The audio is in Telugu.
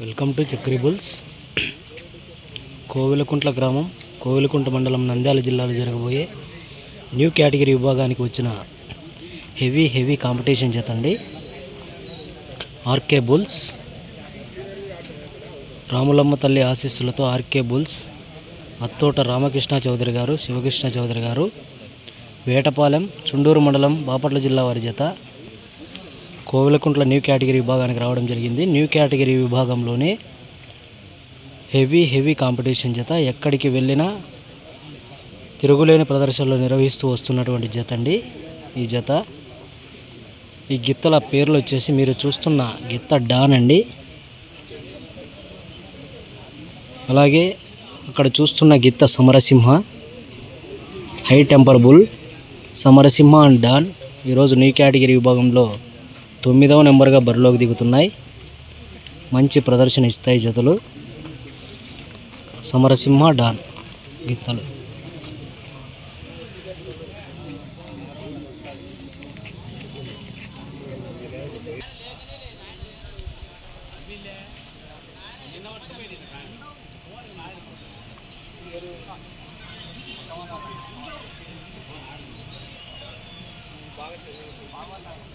వెల్కమ్ టు చక్రీబుల్స్ కోవిలకుంట్ల గ్రామం కోవిలకుంట మండలం నంద్యాల జిల్లాలో జరగబోయే న్యూ కేటగిరీ విభాగానికి వచ్చిన హెవీ హెవీ కాంపిటీషన్ చేతండి ఆర్కే బుల్స్. రాములమ్మ తల్లి ఆశీస్సులతో ఆర్కే బుల్స్ అత్తోట రామకృష్ణ చౌదరి గారు శివకృష్ణ చౌదరి గారు వేటపాలెం చుండూరు మండలం బాపట్ల జిల్లా వారి చేత కోవిలకుంట్ల న్యూ కేటగిరీ విభాగానికి రావడం జరిగింది. న్యూ కేటగిరీ విభాగంలోనే హెవీ హెవీ కాంపిటీషన్ జత ఎక్కడికి వెళ్ళినా తిరుగులేని ప్రదర్శనలు నిర్వహిస్తూ వస్తున్నటువంటి జత అండి. ఈ జత ఈ గిత్తల పేర్లు వచ్చేసి మీరు చూస్తున్న గిత్త డాన్ అండి. అలాగే అక్కడ చూస్తున్న గిత్త Samarasimha high temper bull Samarasimha and don ఈరోజు న్యూ కేటగిరీ విభాగంలో తొమ్మిదవ నెంబర్గా బరిలోకి దిగుతున్నాయి. మంచి ప్రదర్శన ఇస్తాయి జతలు. సమరసింహ డాన్ గిత్తలు బాగా